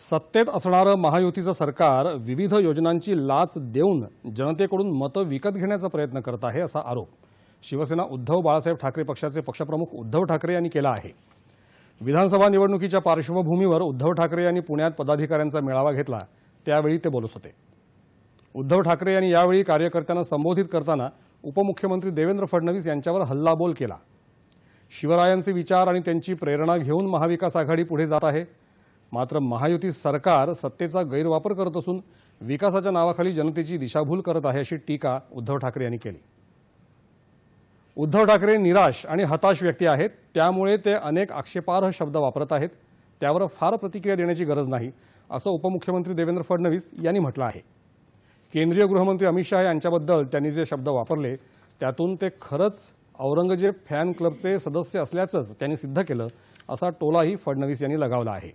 सत्तेत असणारं महायुतीचं सरकार विविध योजनांची लाच देऊन जनतेकडून मतं विकत घेण्याचा प्रयत्न करत आहे असा आरोप शिवसेना उद्धव बाळासाहेब ठाकरे पक्षाचे पक्षप्रमुख उद्धव ठाकरे यांनी केला आहे. विधानसभा निवडणुकीच्या पार्श्वभूमीवर उद्धव ठाकरे यांनी पुण्यात पदाधिकाऱ्यांचा मेळावा घेतला. त्यावेळी ते बोलत होते. उद्धव ठाकरे यांनी यावेळी कार्यकर्त्यांना संबोधित करताना उपमुख्यमंत्री देवेंद्र फडणवीस यांच्यावर हल्लाबोल केला. शिवरायांचे विचार आणि त्यांची प्रेरणा घेऊन महाविकास आघाडी पुढे जात आहे. मात्र महायुती सरकार सत्तेचा गैरवापर करत असून विकासाच्या नावाखाली जनतेची दिशाभूल करत आहे अशी टीका उद्धव ठाकरे यांनी केली. उद्धव ठाकरे निराश आणि हताश व्यक्ती आहेत. त्यामुळे ते अनेक आक्षेपार्ह शब्द वापरत आहेत. त्यावर फार प्रतिक्रिया देण्याची गरज नाही असं उपमुख्यमंत्री देवेंद्र फडणवीस यांनी म्हटलं आहे. केंद्रीय गृहमंत्री अमित शहा यांच्याबद्दल त्यांनी जे शब्द वापरले त्यातून ते खरंच औरंगजेब फॅन क्लबचे सदस्य असल्याचंच त्यांनी सिद्ध केलं असा टोलाही फडणवीस यांनी लगावला आहे.